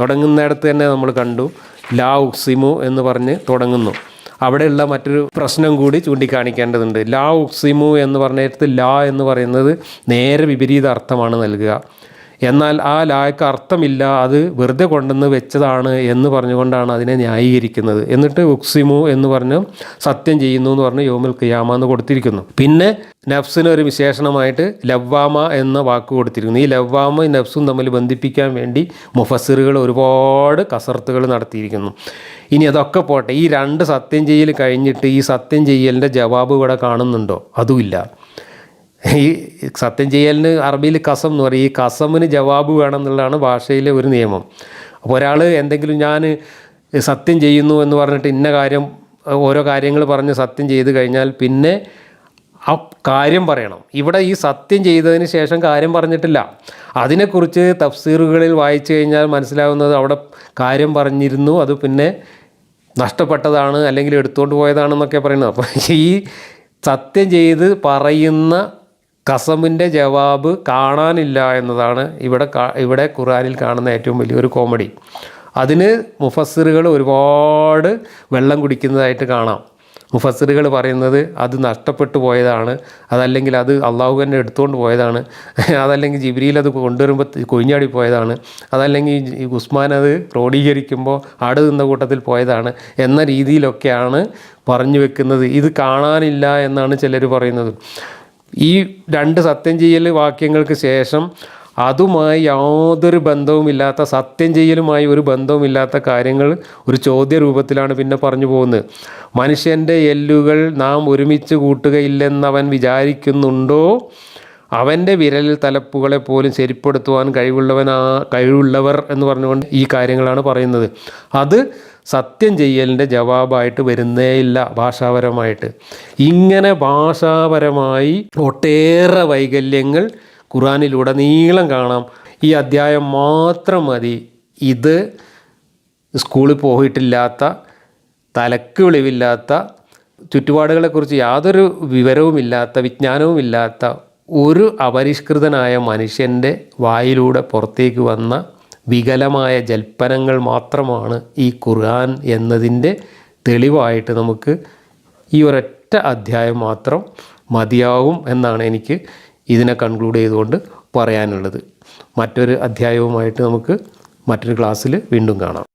തുടങ്ങുന്നിടത്ത് തന്നെ നമ്മൾ കണ്ടു ലാ ഉക്സിമു എന്ന് പറഞ്ഞ് തുടങ്ങുന്നു. അവിടെയുള്ള മറ്റൊരു പ്രശ്നം കൂടി ചൂണ്ടിക്കാണിക്കേണ്ടതുണ്ട്. ലാ ഉക്സിമു എന്ന് പറഞ്ഞിടത്ത് ലാ എന്ന് പറയുന്നത് നേരെ വിപരീത അർത്ഥമാണ് നൽകുക. എന്നാൽ ആ ലായ്ക്ക് അർത്ഥമില്ല അത് വെറുതെ കൊണ്ടുവന്ന് വെച്ചതാണ് എന്ന് പറഞ്ഞുകൊണ്ടാണ് അതിനെ ന്യായീകരിക്കുന്നത്. എന്നിട്ട് ഉക്സിമു എന്ന് പറഞ്ഞ് സത്യം ചെയ്യുന്നു എന്ന് പറഞ്ഞ് യോമിൽ ഖിയാമ എന്ന് കൊടുത്തിരിക്കുന്നു. പിന്നെ നഫ്സിന് ഒരു വിശേഷണമായിട്ട് ലവ്വാമ എന്ന വാക്ക് കൊടുത്തിരിക്കുന്നു. ഈ ലവ്വാമ നഫ്സും തമ്മിൽ ബന്ധിപ്പിക്കാൻ വേണ്ടി മുഫസ്സിറുകൾ ഒരുപാട് കസർത്തുകൾ നടത്തിയിരിക്കുന്നു. ഇനി അതൊക്കെ പോട്ടെ. ഈ രണ്ട് സത്യം ചെയ്യൽ കഴിഞ്ഞിട്ട് ഈ സത്യം ചെയ്യലിന്റെ ജവാബ് ഇവിടെ കാണുന്നുണ്ടോ? അതുമില്ല. ഈ സത്യം ചെയ്യലിന് അറബിയിൽ കസം എന്ന് പറയും. ഈ കസമിന് ജവാബ് വേണം എന്നുള്ളതാണ് ഭാഷയിലെ ഒരു നിയമം. അപ്പോൾ ഒരാൾ എന്തെങ്കിലും ഞാൻ സത്യം ചെയ്യുന്നു എന്ന് പറഞ്ഞിട്ട് ഇന്ന കാര്യം ഓരോ കാര്യങ്ങൾ പറഞ്ഞ് സത്യം ചെയ്ത് കഴിഞ്ഞാൽ പിന്നെ ആ കാര്യം പറയണം. ഇവിടെ ഈ സത്യം ചെയ്തതിന് ശേഷം കാര്യം പറഞ്ഞിട്ടില്ല. അതിനെക്കുറിച്ച് തഫ്സീറുകളിൽ വായിച്ചു കഴിഞ്ഞാൽ മനസ്സിലാവുന്നത് അവിടെ കാര്യം പറഞ്ഞിരുന്നു. അത് പിന്നെ നഷ്ടപ്പെട്ടതാണ് അല്ലെങ്കിൽ എടുത്തുകൊണ്ട് പോയതാണെന്നൊക്കെ പറയുന്നത്. അപ്പോൾ ഈ സത്യം ചെയ്ത് പറയുന്ന കസമിന്റെ ജവാബ് കാണാനില്ല എന്നതാണ് ഇവിടെ ഇവിടെ ഖുറാനിൽ കാണുന്ന ഏറ്റവും വലിയൊരു കോമഡി. അതിന് മുഫസ്സിറുകൾ ഒരുപാട് വെള്ളം കുടിക്കുന്നതായിട്ട് കാണാം. മുഫസ്സിറുകൾ പറയുന്നത് അത് നഷ്ടപ്പെട്ടു പോയതാണ് അതല്ലെങ്കിൽ അത് അള്ളാഹു തന്നെ എടുത്തുകൊണ്ട് പോയതാണ് അതല്ലെങ്കിൽ ജിബ്രിയിൽ അത് കൊണ്ടുവരുമ്പോൾ കൊഴിഞ്ഞാടി പോയതാണ് അതല്ലെങ്കിൽ ഉസ്മാൻ അത് ക്രോഡീകരിക്കുമ്പോൾ ആട് നിന്ന കൂട്ടത്തിൽ പോയതാണ് എന്ന രീതിയിലൊക്കെയാണ് പറഞ്ഞു വെക്കുന്നത്. ഇത് കാണാനില്ല എന്നാണ് ചിലർ പറയുന്നത്. ഈ രണ്ട് സത്യം ചെയ്യൽ വാക്യങ്ങൾക്ക് ശേഷം അതുമായി യാതൊരു ബന്ധവുമില്ലാത്ത സത്യം ചെയ്യലുമായി ഒരു ബന്ധവുമില്ലാത്ത കാര്യങ്ങൾ ഒരു ചോദ്യ രൂപത്തിലാണ് പിന്നെ പറഞ്ഞു പോകുന്നത്. മനുഷ്യന്റെ എല്ലുകൾ നാം ഒരുമിച്ച് കൂട്ടുകയില്ലെന്നവൻ വിചാരിക്കുന്നുണ്ടോ? അവന്റെ വിരലിൽ തലപ്പുകളെ പോലും ശരിപ്പെടുത്തുവാൻ കഴിവുള്ളവനാ കഴിവുള്ളവർ എന്ന് പറഞ്ഞുകൊണ്ട് ഈ കാര്യങ്ങളാണ് പറയുന്നത്. അത് സത്യം ചെയ്യലിന്റെ ജവാബായിട്ട് വരുന്നേയില്ല ഭാഷാപരമായിട്ട്. ഇങ്ങനെ ഭാഷാപരമായി ഒട്ടേറെ വൈകല്യങ്ങൾ ഖുറാനിലുടനീളം കാണാം. ഈ അധ്യായം മാത്രം മതി. ഇത് സ്കൂളിൽ പോയിട്ടില്ലാത്ത തലക്ക് വെളിവില്ലാത്ത ചുറ്റുപാടുകളെക്കുറിച്ച് യാതൊരു വിവരവുമില്ലാത്ത വിജ്ഞാനവുമില്ലാത്ത ഒരു അപരിഷ്കൃതനായ മനുഷ്യന്റെ വായിലൂടെ പുറത്തേക്ക് വന്ന വികലമായ ജൽപ്പനങ്ങൾ മാത്രമാണ് ഈ ഖുർആൻ എന്നതിന്റെ തെളിവായിട്ട് നമുക്ക് ഈ ഒരൊറ്റ അധ്യായം മാത്രം മതിയാവും എന്നാണ് എനിക്ക് ഇതിനെ കൺക്ലൂഡ് ചെയ്തുകൊണ്ട് പറയാനുള്ളത്. മറ്റൊരു അധ്യായവുമായിട്ട് നമുക്ക് മറ്റൊരു ക്ലാസ്സിൽ വീണ്ടും കാണാം.